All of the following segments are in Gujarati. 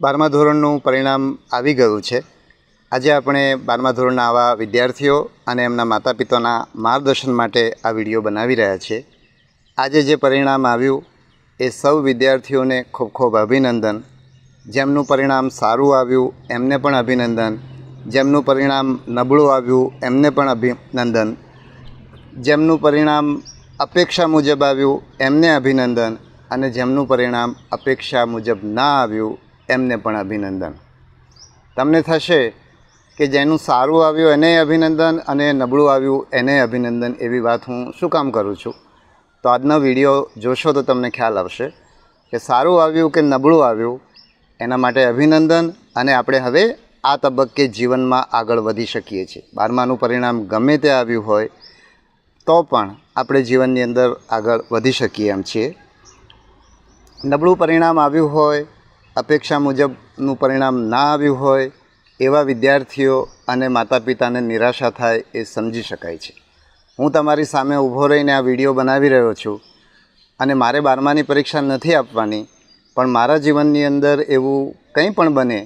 બારમા ધોરણનું પરિણામ આવી ગયું છે. આજે આપણે બારમા ધોરણના આવા વિદ્યાર્થીઓ અને એમના માતા પિતાના માર્ગદર્શન માટે આ વીડિયો બનાવી રહ્યા છીએ. આજે જે પરિણામ આવ્યું એ સૌ વિદ્યાર્થીઓને ખૂબ ખૂબ અભિનંદન. જેમનું પરિણામ સારું આવ્યું, એમને પણ અભિનંદન. જેમનું પરિણામ નબળું આવ્યું, એમને પણ અભિનંદન. જેમનું પરિણામ અપેક્ષા મુજબ આવ્યું, એમને અભિનંદન. અને જેમનું પરિણામ અપેક્ષા મુજબ ના આવ્યું એમને પણ અભિનંદન. તમને થશે કે જેનું સારું આવ્યું એને અભિનંદન અને નબળું આવ્યું એને અભિનંદન એવી વાત હું શું કામ કરું છું? તો આજનો વીડિયો જોશો તો તમને ખ્યાલ આવશે કે સારું આવ્યું કે નબળું આવ્યું એના માટે અભિનંદન અને આપણે હવે આ તબક્કે જીવનમાં આગળ વધી શકીએ છીએ. બારમાનું પરિણામ ગમે તે આવ્યું હોય તો પણ આપણે જીવનની અંદર આગળ વધી શકીએ એમ છીએ. નબળું પરિણામ આવ્યું હોય અપેક્ષા મુજબનું પરિણામ ના આવ્યું હોય એવા વિદ્યાર્થીઓ અને માતા પિતાને નિરાશા થાય એ સમજી શકાય છે. હું તમારી સામે ઊભો રહીને આ વીડિયો બનાવી રહ્યો છું અને મારે બારમાની પરીક્ષા નથી આપવાની, પણ મારા જીવનની અંદર એવું કંઈ પણ બને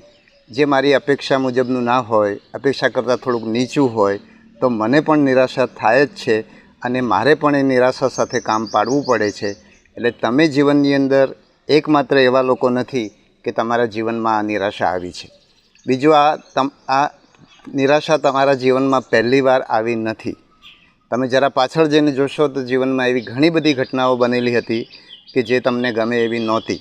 જે મારી અપેક્ષા મુજબનું ના હોય, અપેક્ષા કરતાં થોડુંક નીચું હોય, તો મને પણ નિરાશા થાય જ છે અને મારે પણ એ નિરાશા સાથે કામ પાડવું પડે છે. એટલે તમે જીવનની અંદર એકમાત્ર એવા લોકો નથી કે તમારા જીવનમાં આ નિરાશા આવી છે. બીજું આ તમ, આ નિરાશા તમારા જીવનમાં પહેલી વાર આવી નથી. તમે જરા પાછળ જઈને જોશો તો જીવનમાં એવી ઘણી બધી ઘટનાઓ બનેલી હતી કે જે તમને ગમે એવી નહોતી.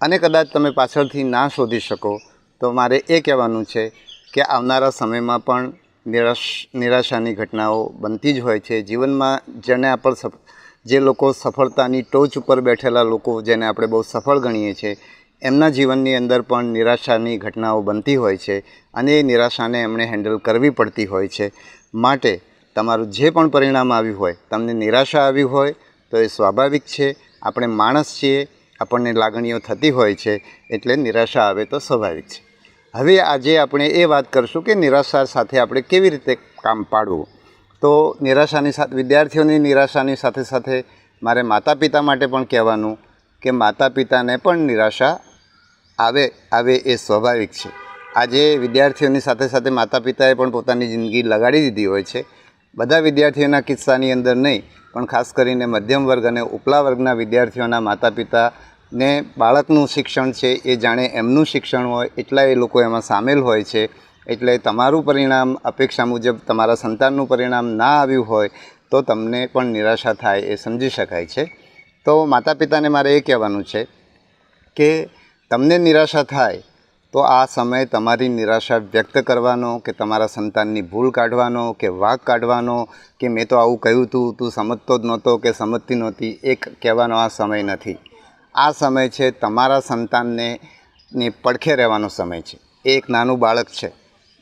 અને કદાચ તમે પાછળથી ના શોધી શકો, તો મારે એ કહેવાનું છે કે આવનારા સમયમાં પણ નિરાશ, નિરાશાની ઘટનાઓ બનતી જ હોય છે. જીવનમાં જેને આપણે જે લોકો સફળતાની ટોચ ઉપર બેઠેલા લોકો જેને આપણે બહુ સફળ ગણીએ છીએ એમના જીવનની અંદર પણ નિરાશાની ઘટનાઓ બનતી હોય છે અને એ નિરાશાને એમણે હેન્ડલ કરવી પડતી હોય છે. માટે તમારું જે પણ પરિણામ આવ્યું હોય, તમને નિરાશા આવી હોય, તો એ સ્વાભાવિક છે. આપણે માણસ છીએ, આપણને લાગણીઓ થતી હોય છે, એટલે નિરાશા આવે તો સ્વાભાવિક છે. હવે આજે આપણે એ વાત કરશું કે નિરાશા સાથે આપણે કેવી રીતે કામ પાડવું. તો નિરાશાની સાથે, વિદ્યાર્થીઓની નિરાશાની સાથે સાથે મારે માતા પિતા માટે પણ કહેવાનું કે માતા પિતાને પણ નિરાશા આવે આવે એ સ્વાભાવિક છે. આજે વિદ્યાર્થીઓની સાથે સાથે માતા પિતાએ પણ પોતાની જિંદગી લગાડી દીધી હોય છે. બધા વિદ્યાર્થીઓના કિસ્સાની અંદર નહીં, પણ ખાસ કરીને મધ્યમ વર્ગ અને ઉપલા વર્ગના વિદ્યાર્થીઓના માતા પિતાને બાળકનું શિક્ષણ છે, એ જાણે એમનું શિક્ષણ હોય, એટલા એ લોકો એમાં સામેલ હોય છે. એટલે તમારું પરિણામ અપેક્ષા મુજબ તમારા સંતાનનું પરિણામ ના આવ્યું હોય, તો તમને પણ નિરાશા થાય એ સમજી શકાય છે. તો માતા પિતાને મારે એ કહેવાનું છે કે તમને નિરાશા થાય, તો આ સમય તમારી નિરાશા વ્યક્ત કરવાનો, કે તમારા સંતાનની ભૂલ કાઢવાનો, કે વાક કાઢવાનો, કે મેં તો આવું કહ્યું તું તું સમજતો જ નહોતો કે સમજતી નહોતી, એક કહેવાનો આ સમય નથી. આ સમય છે તમારા સંતાનને, ની પડખે રહેવાનો સમય છે. એ એક નાનું બાળક છે.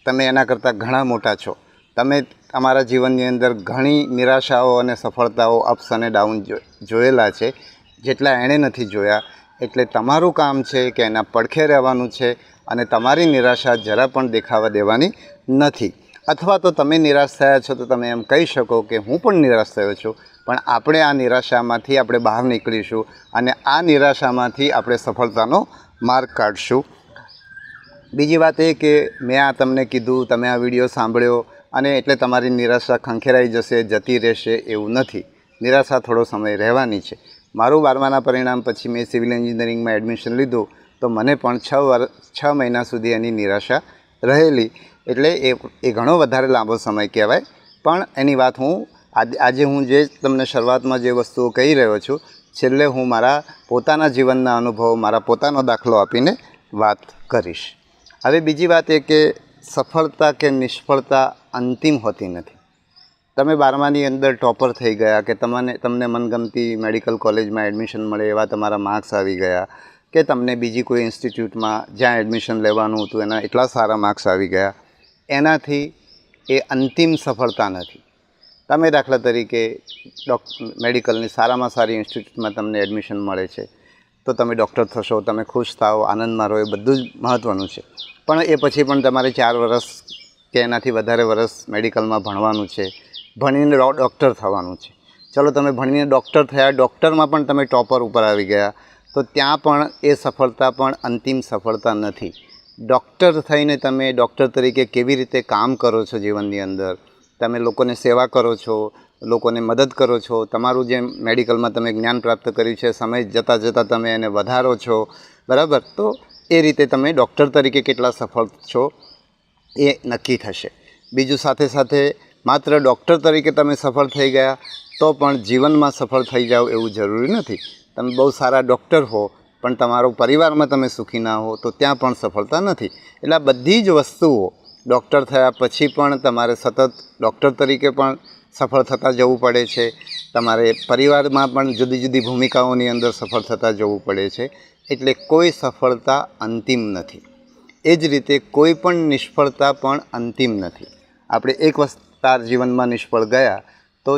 તમે એના કરતાં ઘણા મોટા છો. તમે તમારા જીવનની અંદર ઘણી નિરાશાઓ અને સફળતાઓ, અપ્સ અને ડાઉન જોયેલા છે. જેટલા એણે નથી જોયા એટલે તમારું કામ છે કે એના પડખે રહેવાનું છે અને તમારી નિરાશા જરા પણ દેખાવા દેવાની નથી. અથવા તો તમે નિરાશ થયા છો તો તમે એમ કહી શકો કે હું પણ નિરાશ થયો છું, પણ આપણે આ નિરાશામાંથી આપણે બહાર નીકળીશું અને આ નિરાશામાંથી આપણે સફળતાનો માર્ગ કાઢશું. બીજી વાત એ કે મેં આ તમને કીધું, તમે આ વીડિયો સાંભળ્યો અને એટલે તમારી નિરાશા ખંખેરાઈ જશે, જતી રહેશે એવું નથી. નિરાશા થોડો સમય રહેવાની છે. મારું બારમાના પરિણામ પછી મેં સિવિલ એન્જિનિયરિંગમાં એડમિશન લીધું તો મને પણ છ વર્ષ છ મહિના સુધી એની નિરાશા રહેલી. એટલે એ એ ઘણો વધારે લાંબો સમય કહેવાય. પણ એની વાત હું આજે હું જે તમને શરૂઆતમાં જે વસ્તુઓ કહી રહ્યો છું, છેલ્લે હું મારા પોતાના જીવનના અનુભવો, મારા પોતાનો દાખલો આપીને વાત કરીશ. હવે બીજી વાત એ કે સફળતા કે નિષ્ફળતા અંતિમ હોતી નથી. તમે બારમાની અંદર ટોપર થઈ ગયા કે તમને તમને મનગમતી મેડિકલ કોલેજમાં એડમિશન મળે એવા તમારા માર્ક્સ આવી ગયા કે તમને બીજી કોઈ ઇન્સ્ટિટ્યૂટમાં જ્યાં એડમિશન લેવાનું હતું એના એટલા સારા માર્ક્સ આવી ગયા? એનાથી એ અંતિમ સફળતા નથી. તમે દાખલા તરીકે ડોક, મેડિકલની સારામાં સારી ઇન્સ્ટિટ્યૂટમાં તમને એડમિશન મળે છે, તો તમે ડૉક્ટર થશો, તમે ખુશ થાઓ, આનંદમાં રહો, એ બધું જ મહત્ત્વનું છે. પણ એ પછી પણ તમારે ચાર વર્ષ કે એનાથી વધારે વર્ષ મેડિકલમાં ભણવાનું છે ભણીને ડૉક્ટર થવાનું છે. ચલો તમે ભણીને ડૉક્ટર થયા ડૉક્ટરમાં પણ તમે ટોપર ઉપર આવી ગયા, તો ત્યાં પણ એ સફળતા પણ અંતિમ સફળતા નથી. ડૉક્ટર થઈને તમે ડૉક્ટર તરીકે કેવી રીતે કામ કરો છો જીવનની અંદર? તમે લોકોને સેવા કરો છો, લોકોને મદદ કરો છો? તમારું જે મેડિકલમાં તમે જ્ઞાન પ્રાપ્ત કર્યું છે, સમય જતાં જતાં તમે એને વધારો છો, બરાબર? તો એ રીતે તમે ડૉક્ટર તરીકે કેટલા સફળ છો એ નક્કી થશે. બીજું સાથે સાથે માત્ર ડૉક્ટર તરીકે તમે સફળ થઈ ગયા, તો પણ જીવનમાં સફળ થઈ જાઓ એવું જરૂરી નથી. તમે બહુ સારા ડૉક્ટર હો, પણ તમારો પરિવારમાં તમે સુખી ના હો, તો ત્યાં પણ સફળતા નથી. એટલે આ બધી જ વસ્તુઓ ડૉક્ટર થયા પછી પણ તમારે સતત ડૉક્ટર તરીકે પણ સફળ થતાં જવું પડે છે. તમારે પરિવારમાં પણ જુદી જુદી ભૂમિકાઓની અંદર સફળ થતાં જવું પડે છે. એટલે કોઈ સફળતા અંતિમ નથી. એ જ રીતે કોઈ પણ નિષ્ફળતા પણ અંતિમ નથી. આપણે એક વસ્તાર જીવનમાં નિષ્ફળ ગયા, તો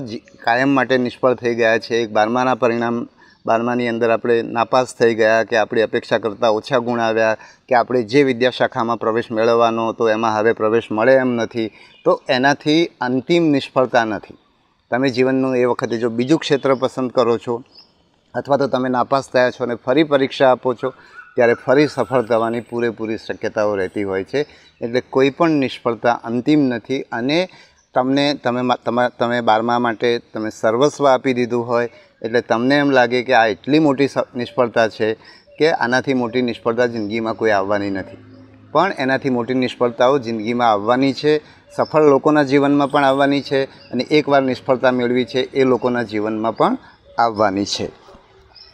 કાયમ માટે નિષ્ફળ થઈ ગયા છે. એક બારમાના પરિણામ, બારમાની અંદર આપણે નાપાસ થઈ ગયા કે આપણી અપેક્ષા કરતાં ઓછા ગુણ આવ્યા, કે આપણે જે વિદ્યાશાખામાં પ્રવેશ મેળવવાનો હતો એમાં હવે પ્રવેશ મળે એમ નથી. તો એનાથી અંતિમ નિષ્ફળતા નથી. તમે જીવનનું એ વખતે જો બીજું ક્ષેત્ર પસંદ કરો છો, અથવા તો તમે નાપાસ થયા છો અને ફરી પરીક્ષા આપો છો, ત્યારે ફરી સફળ થવાની પૂરેપૂરી શક્યતાઓ રહેતી હોય છે. એટલે કોઈ પણ નિષ્ફળતા અંતિમ નથી અને તમને, તમે તમા બારમા માટે તમે સર્વસ્વ આપી દીધું હોય, એટલે તમને એમ લાગે કે આ એટલી મોટી નિષ્ફળતા છે કે આનાથી મોટી નિષ્ફળતા જિંદગીમાં કોઈ આવવાની નથી. પણ એનાથી મોટી નિષ્ફળતાઓ જિંદગીમાં આવવાની છે, સફળ લોકોના જીવનમાં પણ આવવાની છે, અને એકવાર નિષ્ફળતા મેળવી છે, એ લોકોના જીવનમાં પણ આવવાની છે.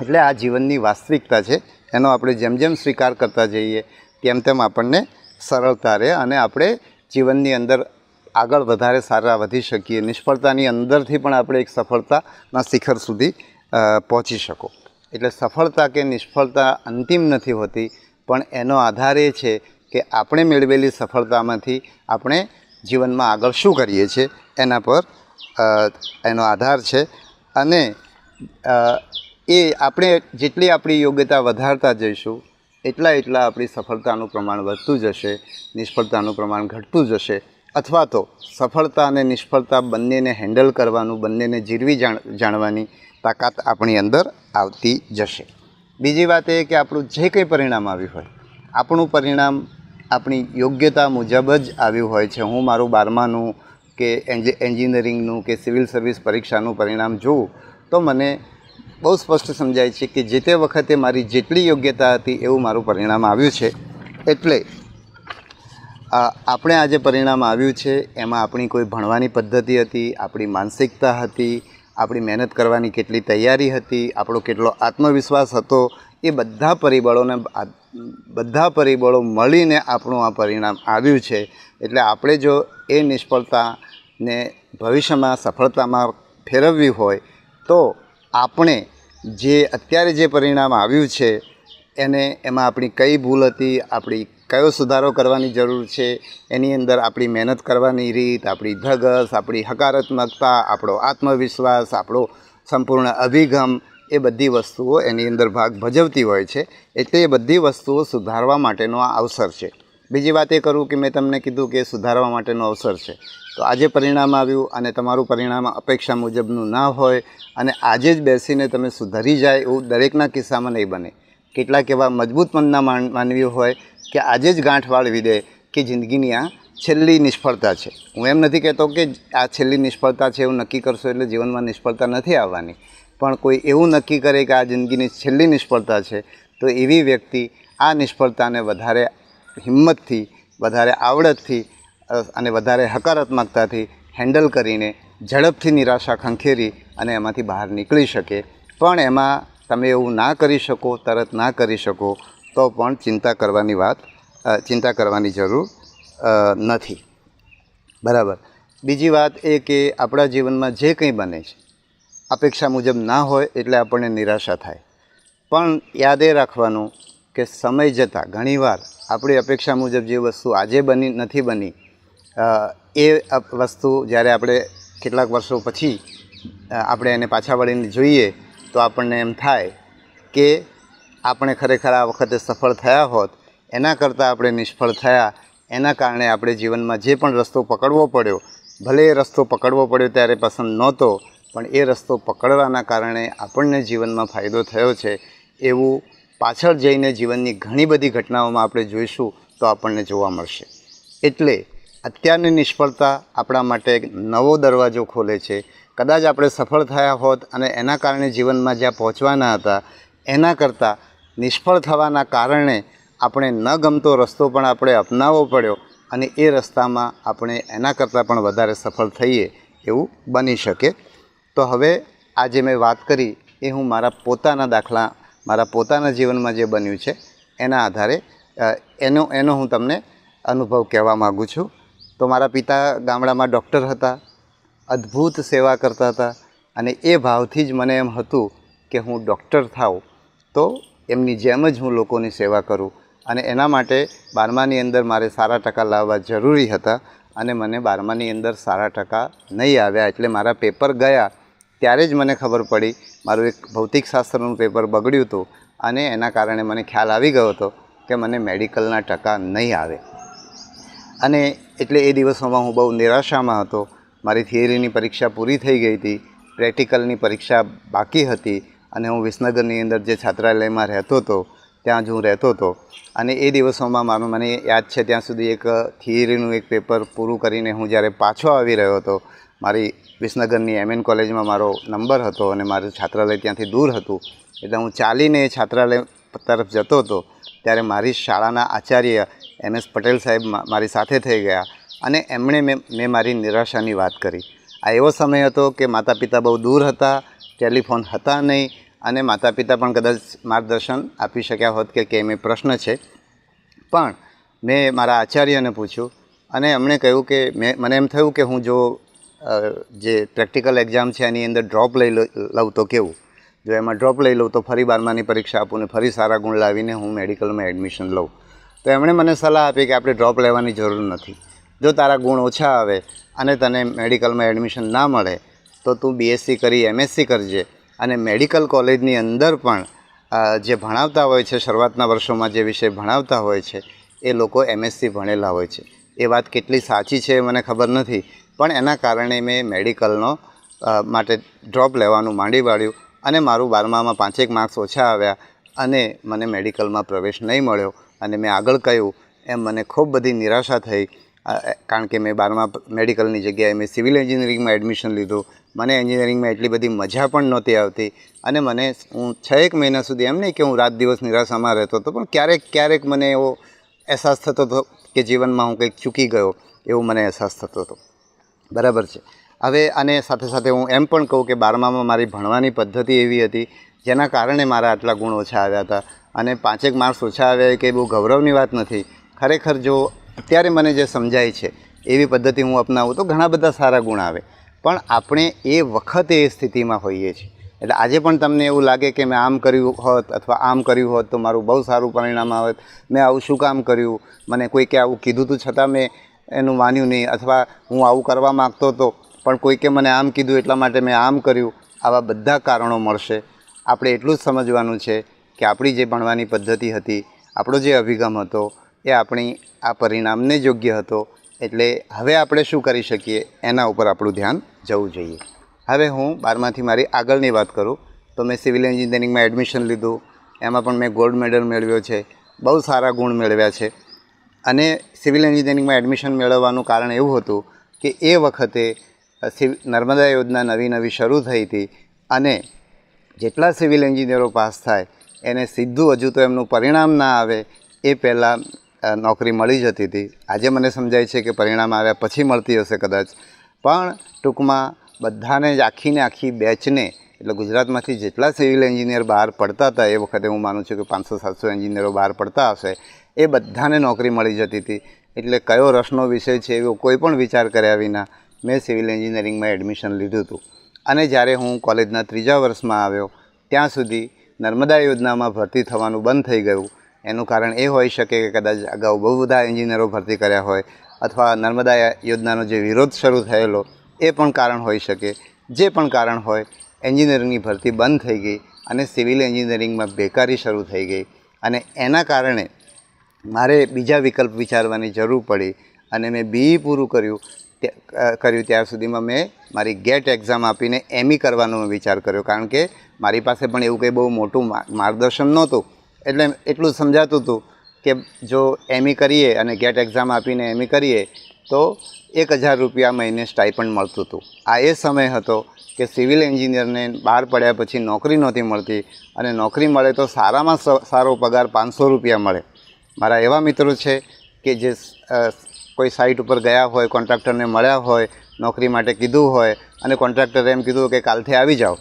એટલે આ જીવનની વાસ્તવિકતા છે, એનો આપણે જેમ જેમ સ્વીકાર કરતા જઈએ, તેમ તેમ આપણને સરળતા રહે અને આપણે જીવનની અંદર આગળ વધારે સારા વધી શકીએ. નિષ્ફળતાની અંદરથી પણ આપણે એક સફળતાના શિખર સુધી પહોંચી શકો. એટલે સફળતા કે નિષ્ફળતા અંતિમ નથી હોતી, પણ એનો આધાર એ છે કે આપણે મેળવેલી સફળતામાંથી આપણે જીવનમાં આગળ શું કરીએ છીએ, એના પર એનો આધાર છે. અને એ આપણે જેટલી આપણી યોગ્યતા વધારતા જઈશું, એટલા એટલા આપણી સફળતાનું પ્રમાણ વધતું જશે, નિષ્ફળતાનું પ્રમાણ ઘટતું જશે. અથવા તો સફળતા અને નિષ્ફળતા બંનેને હેન્ડલ કરવાનું, બંનેને જીરવી જાણ, જાણવાની તાકાત આપણી અંદર આવતી જશે. બીજી વાત એ કે આપણું જે કંઈ પરિણામ આવ્યું હોય, આપણું પરિણામ આપણી યોગ્યતા મુજબ જ આવ્યું હોય છે. હું મારું બારમાનું કે એન્જિ, એન્જિનિયરિંગનું કે સિવિલ સર્વિસ પરીક્ષાનું પરિણામ જોઉં, તો મને બહુ સ્પષ્ટ સમજાય છે કે જે તે વખતે મારી જેટલી યોગ્યતા હતી એવું મારું પરિણામ આવ્યું છે. એટલે આપણે આ જે પરિણામ આવ્યું છે, એમાં આપણી કોઈ ભણવાની પદ્ધતિ હતી, આપણી માનસિકતા હતી, આપણી મહેનત કરવાની કેટલી તૈયારી હતી, આપણો કેટલો આત્મવિશ્વાસ હતો, એ બધા પરિબળોને બધા પરિબળો મળીને આપણું આ પરિણામ આવ્યું છે. એટલે આપણે જો એ નિષ્ફળતાને ભવિષ્યમાં સફળતામાં ફેરવવી હોય, તો આપણે જે અત્યારે જે પરિણામ આવ્યું છે, એને એમાં આપણી કઈ ભૂલ હતી, આપણી કયો સુધારો કરવાની જરૂર છે? એની અંદર આપણી મહેનત કરવાની રીત, આપણી ધગસ આપણી હકારાત્મકતા, આપણો આત્મવિશ્વાસ, આપણો સંપૂર્ણ અભિગમ, એ બધી વસ્તુઓ એની અંદર ભાગ ભજવતી હોય છે. એટલે એ બધી વસ્તુઓ સુધારવા માટેનો આ અવસર છે. બીજી વાત એ કરું કે મેં તમને કીધું કે સુધારવા માટેનો અવસર છે. તો આજે પરિણામ આવ્યું અને તમારું પરિણામ અપેક્ષા મુજબનું ના હોય અને આજે જ બેસીને તમે સુધરી જાય એવું દરેકના કિસ્સામાં નહીં બને. કેટલાક એવા મજબૂત મનના માન- માનવીઓ હોય કે આજે જ ગાંઠ વાળવી દે કે જિંદગીની આ છેલ્લી નિષ્ફળતા છે. હું એમ નથી કહેતો કે આ છેલ્લી નિષ્ફળતા છે એવું નક્કી કરશો એટલે જીવનમાં નિષ્ફળતા નથી આવવાની. પણ કોઈ એવું નક્કી કરે કે આ જિંદગીની છેલ્લી નિષ્ફળતા છે, તો એવી વ્યક્તિ આ નિષ્ફળતાને વધારે હિંમતથી, વધારે આવડતથી અને વધારે હકારાત્મકતાથી હેન્ડલ કરીને ઝડપથી નિરાશા ખંખેરી અને એમાંથી બહાર નીકળી શકે. પણ એમાં તમે એવું ના કરી શકો, તરત ના કરી શકો તો પણ ચિંતા કરવાની વાત ચિંતા કરવાની જરૂર નથી. બરાબર. બીજી વાત એ કે આપણા જીવનમાં જે કંઈ બને છે, અપેક્ષા મુજબ ના હોય એટલે આપણને નિરાશા થાય. પણ યાદે રાખવાનું કે સમય જતાં ઘણીવાર આપણી અપેક્ષા મુજબ જે વસ્તુ આજે બની, નથી બની એ વસ્તુ જ્યારે આપણે કેટલાક વર્ષો પછી આપણે એને પાછા વળીને જોઈએ તો આપણને એમ થાય કે આપણે ખરેખર આ વખતે સફળ થયા હોત, એના કરતાં આપણે નિષ્ફળ થયા, એના કારણે આપણે જીવનમાં જે પણ રસ્તો પકડવો પડ્યો, ભલે એ રસ્તો પકડવો પડ્યો ત્યારે પસંદ નહોતો, પણ એ રસ્તો પકડવાના કારણે આપણને જીવનમાં ફાયદો થયો છે. એવું પાછળ જઈને જીવનની ઘણી બધી ઘટનાઓમાં આપણે જોઈશું તો આપણને જોવા મળશે. એટલે અત્યારની નિષ્ફળતા આપણા માટે એક નવો દરવાજો ખોલે છે. કદાચ આપણે સફળ થયા હોત અને એના કારણે જીવનમાં જ્યાં પહોંચવાના હતા, એના કરતાં નિષ્ફળ થવાના કારણે આપણે ન ગમતો રસ્તો પણ આપણે અપનાવવો પડ્યો અને એ રસ્તામાં આપણે એના કરતાં પણ વધારે સફળ થઈએ એવું બની શકે. તો હવે આ જે મેં વાત કરી એ હું મારા પોતાના દાખલા, મારા પોતાના જીવનમાં જે બન્યું છે એના આધારે એનો એનો હું તમને અનુભવ કહેવા માગું છું. તો મારા પિતા ગામડામાં ડૉક્ટર હતા, અદ્ભુત સેવા કરતા હતા અને એ ભાવથી જ મને એમ હતું કે હું ડૉક્ટર થાઉં. તો એમની જેમ જ હું લોકોની સેવા કરું અને એના માટે બારમાની અંદર મારે સારા ટકા લાવવા જરૂરી હતા અને મને બારમાની અંદર સારા ટકા નહીં આવ્યા એટલે મારા પેપર ગયા ત્યારે જ મને ખબર પડી. મારું એક ભૌતિકશાસ્ત્રનું પેપર બગડ્યું હતું અને એના કારણે મને ખ્યાલ આવી ગયો હતો કે મને મેડિકલના ટકા નહીં આવે. અને એટલે એ દિવસોમાં હું બહુ નિરાશામાં હતો. મારી થિયરીની પરીક્ષા પૂરી થઈ ગઈ હતી. પ્રેક્ટિકલની પરીક્ષા બાકી હતી. અને હું વિસનગરની અંદર જે છાત્રાલયમાં રહેતો હતો, ત્યાં જ હું રહેતો હતો. અને એ દિવસોમાં મારું મને યાદ છે, ત્યાં સુધી એક થિયરીનું એક પેપર પૂરું કરીને હું જ્યારે પાછો આવી રહ્યો હતો, મારી વિસનગરની એમએન કોલેજમાં મારો નંબર હતો અને મારું છાત્રાલય ત્યાંથી દૂર હતું. એટલે હું ચાલીને એ છાત્રાલય તરફ જતો હતો, ત્યારે મારી શાળાના આચાર્ય એમ એસ પટેલ સાહેબ મારી સાથે થઈ ગયા અને એમણે મેં મેં મારી નિરાશાની વાત કરી. આ એવો સમય હતો કે માતા પિતા બહુ દૂર હતા ટેલિફોન હતા નહીં અને માતા પિતા પણ કદાચ માર્ગદર્શન આપી શક્યા હોત કે કેમ એ પ્રશ્ન છે. પણ મેં મારા આચાર્યને પૂછ્યું અને એમણે કહ્યું કે મેં, મને એમ થયું કે હું જો જે પ્રેક્ટિકલ એક્ઝામ છે એની અંદર ડ્રોપ લઈ લઉં તો કેવું? જો એમાં ડ્રોપ લઈ લઉં તો ફરી બારમાની પરીક્ષા આપું ને ફરી સારા ગુણ લાવીને હું મેડિકલમાં એડમિશન લઉં. તો એમણે મને સલાહ આપી કે આપણે ડ્રોપ લેવાની જરૂર નથી. જો તારા ગુણ ઓછા આવે અને તને મેડિકલમાં એડમિશન ના મળે તો તું બીએસસી કરી એમએસસી કરજે. અને મેડિકલ કોલેજની અંદર પણ જે ભણાવતા હોય છે, શરૂઆતના વર્ષોમાં જે વિષય ભણાવતા હોય છે, એ લોકો એમએસસી ભણેલા હોય છે. એ વાત કેટલી સાચી છે મને ખબર નથી, પણ એના કારણે મેં મેડિકલનો માટે ડ્રોપ લેવાનું માંડી વાળ્યું અને મારું બારમામાં પાંચેક માર્ક્સ ઓછા આવ્યા અને મને મેડિકલમાં પ્રવેશ નહીં મળ્યો. અને મેં આગળ કહ્યું, એમ મને ખૂબ બધી નિરાશા થઈ કારણ કે મેં બારમા મેડિકલની જગ્યાએ મેં સિવિલ એન્જિનિયરિંગમાં એડમિશન લીધું. મને એન્જિનિયરિંગમાં એટલી બધી મજા પણ નહોતી આવતી. અને મને હું છ એક મહિના સુધી એમ નહીં કે હું રાત દિવસ નિરાશામાં રહેતો હતો, પણ ક્યારેક ક્યારેક મને એવો અહેસાસ થતો હતો કે જીવનમાં હું કંઈક ચૂકી ગયો એવો મને અહેસાસ થતો હતો. બરાબર છે. હવે આને સાથે સાથે હું એમ પણ કહું કે બારમામાં મારી ભણવાની પદ્ધતિ એવી હતી, જેના કારણે મારા આટલા ગુણ ઓછા આવ્યા હતા. અને પાંચેક માર્ક્સ ઓછા આવ્યા કંઈ બહુ ગૌરવની વાત નથી. ખરેખર જો અત્યારે મને જે સમજાય છે, એવી પદ્ધતિ હું અપનાવું તો ઘણા બધા સારા ગુણ આવે. પણ આપણે એ વખતે એ સ્થિતિમાં હોઈએ છીએ. એટલે આજે પણ તમને એવું લાગે કે મેં આમ કર્યું હોત અથવા આમ કર્યું હોત તો મારું બહુ સારું પરિણામ આવત. મેં આવું શું કામ કર્યું? મને કોઈકે આવું કીધું હતું છતાં મેં એનું માન્યું નહીં અથવા હું આવું કરવા માગતો હતો પણ કોઈકે મને આમ કીધું એટલા માટે મેં આમ કર્યું. આવા બધા કારણો મળશે. આપણે એટલું જ સમજવાનું છે કે આપણી જે ભણવાની પદ્ધતિ હતી, આપણો જે અભિગમ હતો એ આપણી આ પરિણામને યોગ્ય હતો. એટલે હવે આપણે શું કરી શકીએ એના ઉપર આપણું ધ્યાન જવું જોઈએ. હવે હું બારમાંથી મારી આગળની વાત કરું. તો મેં સિવિલ એન્જિનિયરિંગમાં એડમિશન લીધું. એમાં પણ મેં ગોલ્ડ મેડલ મેળવ્યો છે. બહુ સારા ગુણ મેળવ્યા છે. અને સિવિલ એન્જિનિયરિંગમાં એડમિશન મેળવવાનું કારણ એવું હતું કે એ વખતે નર્મદા યોજના નવી નવી શરૂ થઈ હતી અને જેટલા સિવિલ એન્જિનિયરો પાસ થાય, એને સીધું હજુ તો એમનું પરિણામ ના આવે એ પહેલાં નોકરી મળી જતી હતી. આજે મને સમજાય છે કે પરિણામ આવ્યા પછી મળતી હશે કદાચ. પણ ટૂંકમાં બધાને જ આખીને આખી બેચને, એટલે ગુજરાતમાંથી જેટલા સિવિલ એન્જિનિયર બહાર પડતા હતા, એ વખતે હું માનું છું કે પાંચસો, સાતસો એન્જિનિયરો બહાર પડતા હશે, એ બધાને નોકરી મળી જતી હતી. એટલે કયો રસનો વિષય છે એવો કોઈ પણ વિચાર કર્યા વિના મેં સિવિલ એન્જિનિયરિંગમાં એડમિશન લીધું હતું. અને જ્યારે હું કોલેજના ત્રીજા વર્ષમાં આવ્યો, ત્યાં સુધી નર્મદા યોજનામાં ભરતી થવાનું બંધ થઈ ગયું. એનું કારણ એ હોઈ શકે કે કદાચ અગાઉ બહુ બધા એન્જિનિયરો ભરતી કર્યા હોય અથવા નર્મદા યોજનાનો જે વિરોધ શરૂ થયેલો, એ પણ કારણ હોઈ શકે. જે પણ કારણ હોય, એન્જિનિયરિંગની ભરતી બંધ થઈ ગઈ અને સિવિલ એન્જિનિયરિંગમાં બેકારી શરૂ થઈ ગઈ. અને એના કારણે મારે બીજા વિકલ્પ વિચારવાની જરૂર પડી અને મેં બી પૂરું કર્યું કર્યું ત્યાર સુધીમાં મેં મારી ગેટ એક્ઝામ આપીને એમઈ કરવાનો વિચાર કર્યો. કારણ કે મારી પાસે પણ એવું કંઈ બહુ મોટું માર્ગદર્શન નહોતું. એટલે એટલું સમજાતું હતું કે જો એમઈ કરીએ અને ગેટ એક્ઝામ આપીને એમઈ કરીએ, તો એક હજાર રૂપિયા મહિને સ્ટાઇપન્ડ મળતું હતું. આ એ સમય હતો કે સિવિલ એન્જિનિયરને બહાર પડ્યા પછી નોકરી નહોતી મળતી અને નોકરી મળે તો સારામાં સારો પગાર પાંચસો રૂપિયા મળે. મારા એવા મિત્રો છે કે જે કોઈ સાઇટ ઉપર ગયા હોય કોન્ટ્રાક્ટરને મળ્યા હોય, નોકરી માટે કીધું હોય અને કોન્ટ્રાક્ટરે એમ કીધું કે કાલથી આવી જાઓ.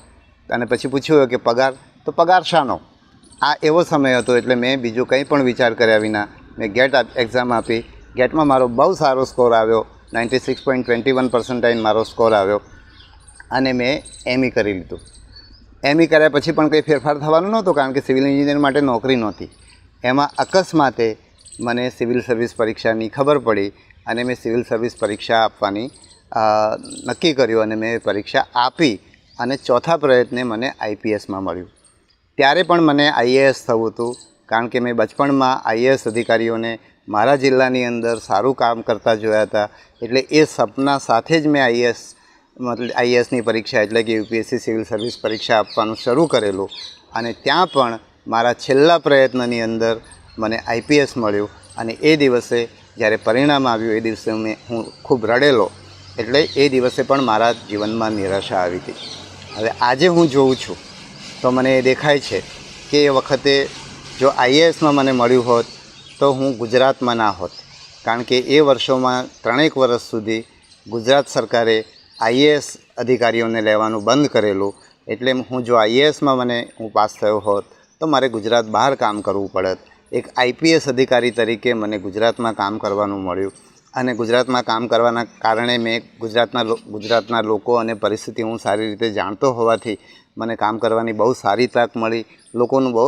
અને પછી પૂછ્યું હોય કે પગાર, તો પગાર શાનો? આ એવો સમય હતો એટલે મેં બીજું કંઈ પણ વિચાર કર્યા વિના મેં ગેટ એક્ઝામ આપી. ગેટમાં મારો બહુ સારો સ્કોર આવ્યો. Ninety six point twenty one percentile મારો સ્કોર આવ્યો. અને મેં એમઈ કરી લીધું. એમઈ કર્યા પછી પણ કંઈ ફેરફાર થવાનું નહોતું કારણ કે સિવિલ એન્જિનિયર માટે નોકરી નહોતી. એમાં અકસ્માતે મને સિવિલ સર્વિસ પરીક્ષાની ખબર પડી અને મેં સિવિલ સર્વિસ પરીક્ષા આપવાની નક્કી કર્યું અને મેં પરીક્ષા આપી અને ચોથા પ્રયત્ને મને આઈપીએસમાં મળ્યું. ત્યારે પણ મને આઈએએસ થવું હતું, કારણ કે મેં બચપણમાં આઈએએસ અધિકારીઓને મારા જિલ્લાની અંદર સારું કામ કરતા જોયા હતા. એટલે એ સપના સાથે જ મેં આઈએએસ, મતલબ આઈએએસની પરીક્ષા, એટલે કે યુપીએસસી સિવિલ સર્વિસ પરીક્ષા આપવાનું શરૂ કરેલું. અને ત્યાં પણ મારા છેલ્લા પ્રયત્નની અંદર મને આઈપીએસ મળ્યું. અને એ દિવસે જ્યારે પરિણામ આવ્યું, એ દિવસે મેં, હું ખૂબ રડેલો. એટલે એ દિવસે પણ મારા જીવનમાં નિરાશા આવી હતી. હવે આજે હું જોઉં છું તો મને એ દેખાય છે કે એ વખતે જો આઈએએસમાં મને મળ્યું હોત, તો હું ગુજરાતમાં ના હોત. કારણ કે એ વર્ષોમાં ત્રણેક વર્ષ સુધી ગુજરાત સરકારે આઈએએસ અધિકારીઓને લેવાનું બંધ કરેલું. એટલે હું જો આઈએએસમાં મને, હું પાસ થયો હોત, તો મારે ગુજરાત બહાર કામ કરવું પડત. એક આઈપીએસ અધિકારી તરીકે મને ગુજરાતમાં કામ કરવાનું મળ્યું. અને ગુજરાતમાં કામ કરવાના કારણે મેં ગુજરાતના ગુજરાતના લોકો અને પરિસ્થિતિ હું સારી રીતે જાણતો હોવાથી મને કામ કરવાની બહુ સારી તક મળી. લોકોનું બહુ,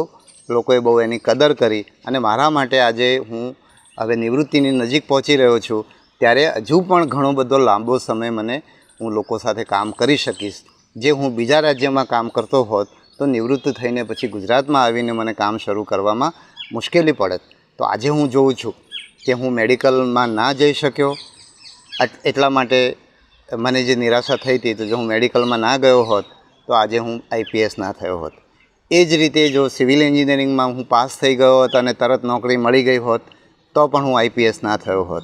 લોકોએ બહુ એની કદર કરી અને મારા માટે આજે હું હવે નિવૃત્તિની નજીક પહોંચી રહ્યો છું. ત્યારે હજુ પણ ઘણો બધો લાંબો સમય મને હું લોકો સાથે કામ કરી શકીશ. જે હું બીજા રાજ્યમાં કામ કરતો હોત તો નિવૃત્ત થઈને પછી ગુજરાતમાં આવીને મને કામ શરૂ કરવામાં મુશ્કેલી પડત. તો આજે હું જોઉં છું કે હું મેડિકલમાં ના જઈ શક્યો. એટલા માટે મને જે નિરાશા થઈ હતી તો જો હું મેડિકલમાં ના ગયો હોત તો આજે હું આઈપીએસ ના થયો હોત. એ જ રીતે જો સિવિલ એન્જિનિયરિંગમાં હું પાસ થઈ ગયો હોત અને તરત નોકરી મળી ગઈ હોત, તો પણ હું આઈપીએસ ના થયો હોત.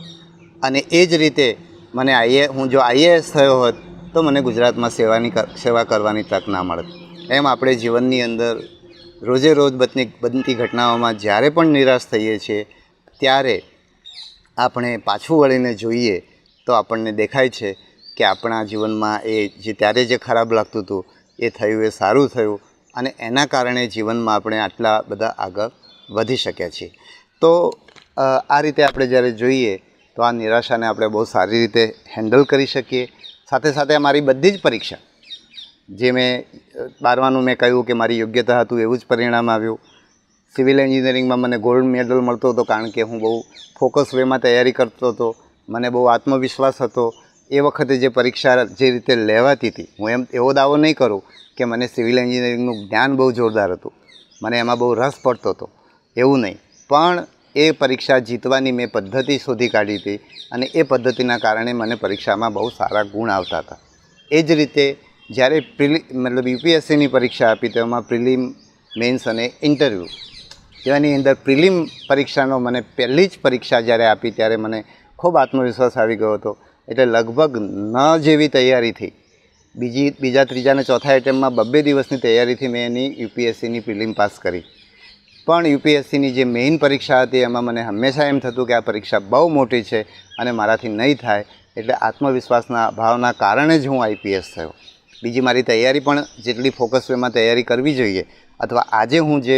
અને એ જ રીતે મને આઈએ હું જો આઈએએસ થયો હોત, તો મને ગુજરાતમાં સેવાની સેવા કરવાની તક ના મળત. એમ આપણે જીવનની અંદર રોજે રોજ બતની, બનતી ઘટનાઓમાં જ્યારે પણ નિરાશ થઈએ છીએ, ત્યારે આપણે પાછું વળીને જોઈએ તો આપણને દેખાય છે કે આપણા જીવનમાં એ જે, ત્યારે જે ખરાબ લાગતું હતું એ થયું એ સારું થયું અને એના કારણે જીવનમાં આપણે આટલા બધા આગળ વધી શક્યા છીએ. તો આ રીતે આપણે જ્યારે જોઈએ તો આ નિરાશાને આપણે બહુ સારી રીતે હેન્ડલ કરી શકીએ. સાથે સાથે મારી બધી જ પરીક્ષા જે મેં અ, બારમાનું મેં કહ્યું કે મારી યોગ્યતા હતું એવું જ પરિણામ આવ્યું. સિવિલ એન્જિનિયરિંગમાં મને ગોલ્ડ મેડલ મળતો હતો કારણ કે હું બહુ ફોકસ વેમાં તૈયારી કરતો હતો. મને બહુ આત્મવિશ્વાસ હતો. એ વખતે જે પરીક્ષા જે રીતે લેવાતી હતી, હું એમ એવો દાવો નહીં કરું કે મને સિવિલ એન્જિનિયરિંગનું જ્ઞાન બહુ જોરદાર હતું. મને એમાં બહુ રસ પડતો હતો. એવું નહીં. પણ એ પરીક્ષા જીતવાની મેં પદ્ધતિ શોધી કાઢી હતી અને એ પદ્ધતિના કારણે મને પરીક્ષામાં બહુ સારા ગુણ આવતા હતા. એ જ રીતે જ્યારે પ્રિલિ, મતલબ યુપીએસસીની પરીક્ષા આપી તેમાં પ્રિલિમ, મેન્સ અને ઇન્ટરવ્યૂ. તેની અંદર પ્રિલિમ પરીક્ષાનો મને પહેલી જ પરીક્ષા જ્યારે આપી ત્યારે મને ખૂબ આત્મવિશ્વાસ આવી ગયો હતો. એટલે લગભગ ન જેવી તૈયારીથી. બીજી, બીજા ત્રીજા અને ચોથા એટેમ્પમાં બબ્બે દિવસની તૈયારીથી મેં એની યુપીએસસીની પ્રિલિમ પાસ કરી. પણ યુપીએસસીની જે મેઇન પરીક્ષા હતી એમાં મને હંમેશા એમ થતું કે આ પરીક્ષા બહુ મોટી છે અને મારાથી નહીં થાય, એટલે આત્મવિશ્વાસના અભાવના કારણે જ હું આઈપીએસ થયો. બીજી મારી તૈયારી પણ જેટલી ફોકસ વેમાં તૈયારી કરવી જોઈએ, અથવા આજે હું જે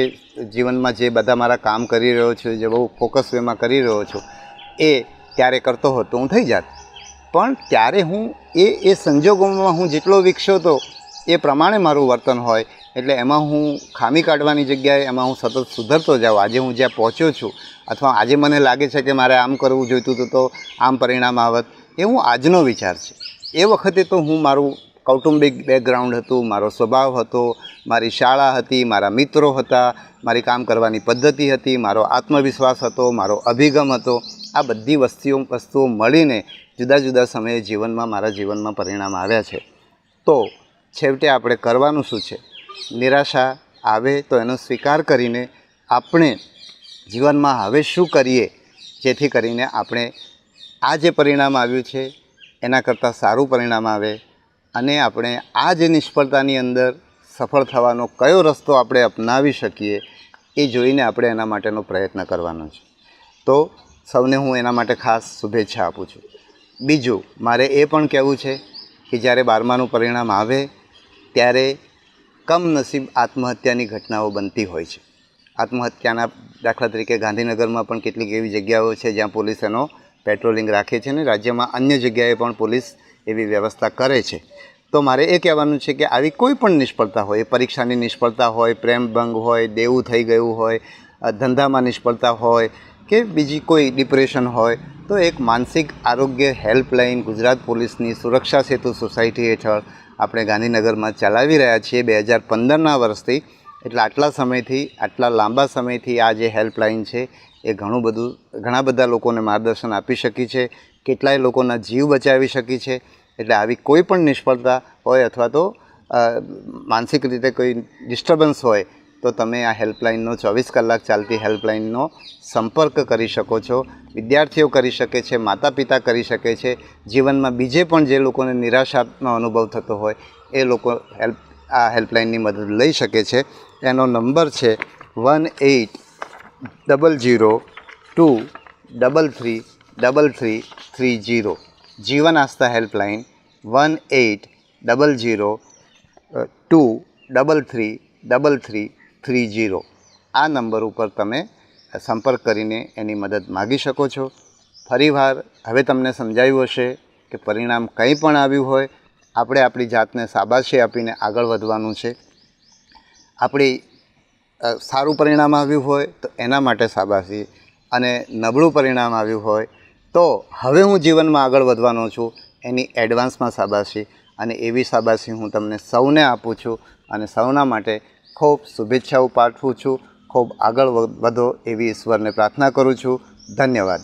જીવનમાં જે બધા મારા કામ કરી રહ્યો છું, જે બહુ ફોકસ વેમાં કરી રહ્યો છું, એ ત્યારે કરતો હોત તો હું થઈ જાત. પણ ત્યારે હું એ એ સંજોગોમાં હું જેટલો વિકસ્યો હતો, એ પ્રમાણે મારું વર્તન હોય. એટલે એમાં હું ખામી કાઢવાની જગ્યાએ એમાં હું સતત સુધરતો જાઉં. આજે હું જ્યાં પહોંચ્યો છું, અથવા આજે મને લાગે છે કે મારે આમ કરવું જોઈતું હતું તો આમ પરિણામ આવત, એ હું આજનો વિચાર છે. એ વખતે તો હું મારું કૌટુંબિક બેકગ્રાઉન્ડ હતું, મારો સ્વભાવ હતો, મારી શાળા હતી, મારા મિત્રો હતા, મારી કામ કરવાની પદ્ધતિ હતી, મારો આત્મવિશ્વાસ હતો, મારો અભિગમ હતો. આ બધી વસ્તુઓ વસ્તુઓ મળીને જુદા જુદા સમયે જીવનમાં, મારા જીવનમાં પરિણામ આવ્યા છે. તો છેવટે આપણે કરવાનું શું છે? નિરાશા આવે તો એનો સ્વીકાર કરીને આપણે જીવનમાં હવે શું કરીએ? જેથી કરીને આપણે આ જે પરિણામ આવ્યું છે, એના કરતાં સારું પરિણામ આવે અને આપણે આ જે નિષ્ફળતાની અંદર સફળ થવાનો કયો રસ્તો આપણે અપનાવી શકીએ એ જોઈને આપણે એના માટેનો પ્રયત્ન કરવાનો છે. તો સૌને હું એના માટે ખાસ શુભેચ્છા આપું છું. બીજું, મારે એ પણ કહેવું છે કે જ્યારે બારમાનું પરિણામ આવે, ત્યારે કમનસીબ આત્મહત્યાની ઘટનાઓ બનતી હોય છે. આત્મહત્યાના દાખલા તરીકે ગાંધીનગરમાં પણ કેટલીક એવી જગ્યાઓ છે જ્યાં પોલીસ એનો પેટ્રોલિંગ રાખે છે ને રાજ્યમાં અન્ય જગ્યાએ પણ પોલીસ એવી વ્યવસ્થા કરે છે. તો મારે એ કહેવાનું છે કે આવી કોઈ પણ નિષ્ફળતા હોય, પરીક્ષાની નિષ્ફળતા હોય પ્રેમભંગ હોય, દેવું થઈ ગયું હોય ધંધામાં નિષ્ફળતા હોય કે બીજી કોઈ ડિપ્રેશન હોય, તો એક માનસિક આરોગ્ય હેલ્પલાઇન ગુજરાત પોલીસની સુરક્ષા સેતુ સોસાયટી હેઠળ આપણે ગાંધીનગરમાં ચલાવી રહ્યા છીએ બે હજાર પંદરના વર્ષથી. એટલે આટલા સમયથી, આટલા લાંબા સમયથી આ જે હેલ્પલાઇન છે, એ ઘણું બધું, ઘણા બધા લોકોને માર્ગદર્શન આપી શકી છે, કેટલાય લોકોના જીવ બચાવી શકી છે. એટલે આવી કોઈ પણ નિષ્ફળતા હોય અથવા તો માનસિક રીતે કોઈ ડિસ્ટર્બન્સ હોય તો તમે આ હેલ્પલાઇનનો ચોવીસ કલાક ચાલતી હેલ્પલાઇનનો સંપર્ક કરી શકો છો. વિદ્યાર્થીઓ કરી શકે છે માતા પિતા કરી શકે છે. જીવનમાં બીજે પણ જે લોકોને નિરાશાનો અનુભવ થતો હોય, એ લોકો હેલ્પ, આ હેલ્પલાઇનની મદદ લઈ શકે છે. એનો નંબર છે one eight double zero two double three double three three zero Jeevan Aastha helpline one eight double zero two double three double three three zero આ નંબર ઉપર તમે સંપર્ક કરીને એની મદદ માગી શકો છો. ફરીવાર હવે તમને સમજાયું હશે કે પરિણામ કંઈ પણ આવ્યું હોય, આપણે આપણી જાતને શાબાશી આપીને આગળ વધવાનું છે. આપણી સારું પરિણામ આવ્યું હોય તો એના માટે શાબાશી અને નબળું પરિણામ આવ્યું હોય તો હવે હું જીવનમાં આગળ વધવાનો છું, એની એડવાન્સમાં શાબાશી અને એવી શાબાશી હું તમને સૌને આપું છું અને સૌના માટે ખૂબ શુભેચ્છાઓ પાઠવું છું. ખૂબ આગળ વધો એવી ઈશ્વરને પ્રાર્થના કરું છું. ધન્યવાદ.